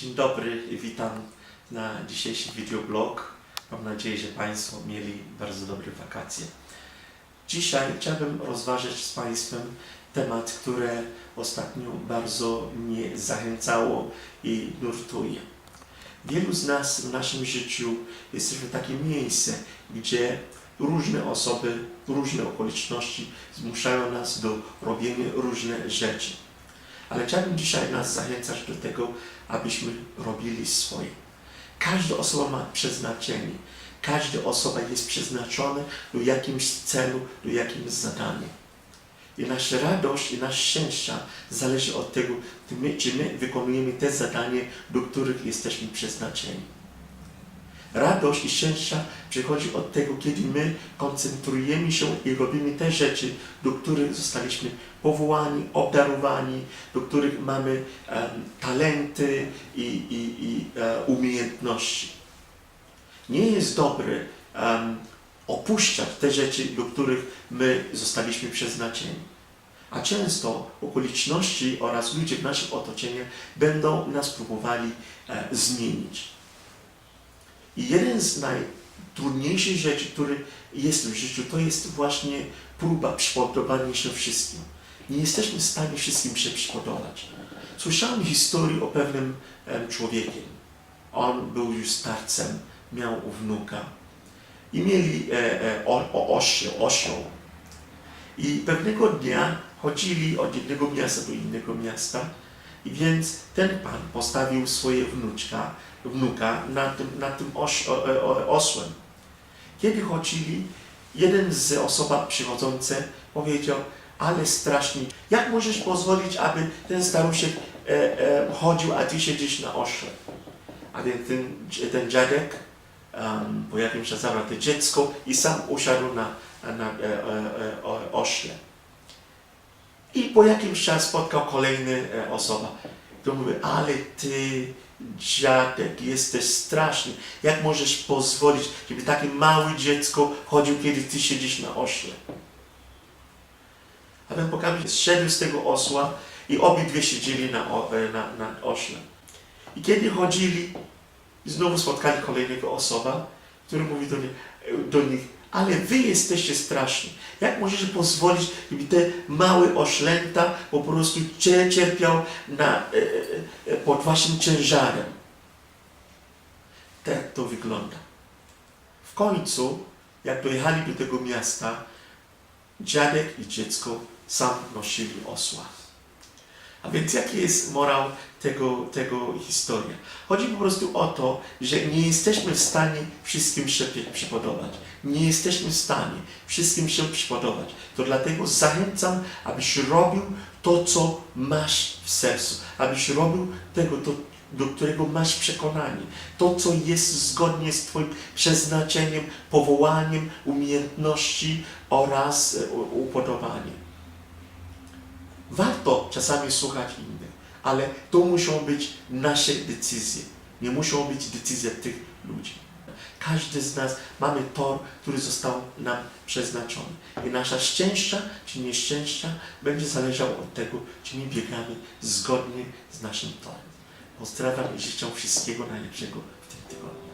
Dzień dobry i witam na dzisiejszy videoblog. Mam nadzieję, że Państwo mieli bardzo dobre wakacje. Dzisiaj chciałbym rozważyć z Państwem temat, który ostatnio bardzo mnie zachęcało i nurtuje. Wielu z nas w naszym życiu jesteśmy w takim miejscu, gdzie różne osoby, różne okoliczności zmuszają nas do robienia różnych rzeczy. Ale chciałbym dzisiaj nas zachęcać do tego, abyśmy robili swoje. Każda osoba ma przeznaczenie. Każda osoba jest przeznaczona do jakimś celu, do jakimś zadania. I nasza radość i nasze szczęście zależy od tego, czy my wykonujemy te zadanie, do których jesteśmy przeznaczeni. Radość i szczęście przychodzi od tego, kiedy my koncentrujemy się i robimy te rzeczy, do których zostaliśmy powołani, obdarowani, do których mamy em, talenty i, i, i e, umiejętności. Nie jest dobre em, opuszczać te rzeczy, do których my zostaliśmy przeznaczeni. A często okoliczności oraz ludzie w naszym otoczeniu będą nas próbowali e, zmienić. Jeden z najtrudniejszych rzeczy, który jest w życiu, to jest właśnie próba przypodobania się wszystkim. Nie jesteśmy w stanie wszystkim się przypodobać. Słyszałem historię o pewnym em, człowieku. On był już starcem, miał wnuka i mieli e, e, o, o, osioł, osioł. I pewnego dnia chodzili od jednego miasta do innego miasta i więc ten pan postawił swoje wnuczka, wnuka na tym, na tym oś, o, o, osłem. Kiedy chodzili, jeden z osoba przychodzące powiedział, ale strasznie, jak możesz pozwolić, aby ten staruszek e, e, chodził, a ty siedzisz na ośle? A więc ten, ten dziadek um, po jakimś czasie zabrał to dziecko i sam usiadł na, na e, e, e, ośle. Po jakimś czasie spotkał kolejny e, osoba, który mówi, ale ty dziadek, jesteś straszny. Jak możesz pozwolić, żeby takie małe dziecko chodził, kiedy ty siedzisz na ośle? A ten pokazał, zszedł z tego osła i obydwie siedzieli na, e, na, na ośle. I kiedy chodzili, znowu spotkali kolejnego osoba, który mówi do nich, do nich ale wy jesteście straszni. Jak możecie pozwolić, żeby te małe oślęta po prostu cie- cierpiał na, e, e, pod waszym ciężarem? Tak to wygląda. W końcu, jak dojechali do tego miasta, dziadek i dziecko sam nosili osła. A więc jaki jest morał tego, tego historia? Chodzi po prostu o to, że nie jesteśmy w stanie wszystkim się przy- przypodobać. Nie jesteśmy w stanie wszystkim się przypodobać. To dlatego zachęcam, abyś robił to, co masz w sercu. Abyś robił tego, to, do którego masz przekonanie. To, co jest zgodnie z Twoim przeznaczeniem, powołaniem, umiejętności oraz e, upodobaniem. Warto czasami słuchać innych, ale to muszą być nasze decyzje. Nie muszą być decyzje tych ludzi. Każdy z nas mamy tor, który został nam przeznaczony. I nasza szczęścia czy nieszczęścia będzie zależało od tego, czy my biegamy zgodnie z naszym torem. Pozdrawiam i życzę wszystkiego najlepszego w tym tygodniu.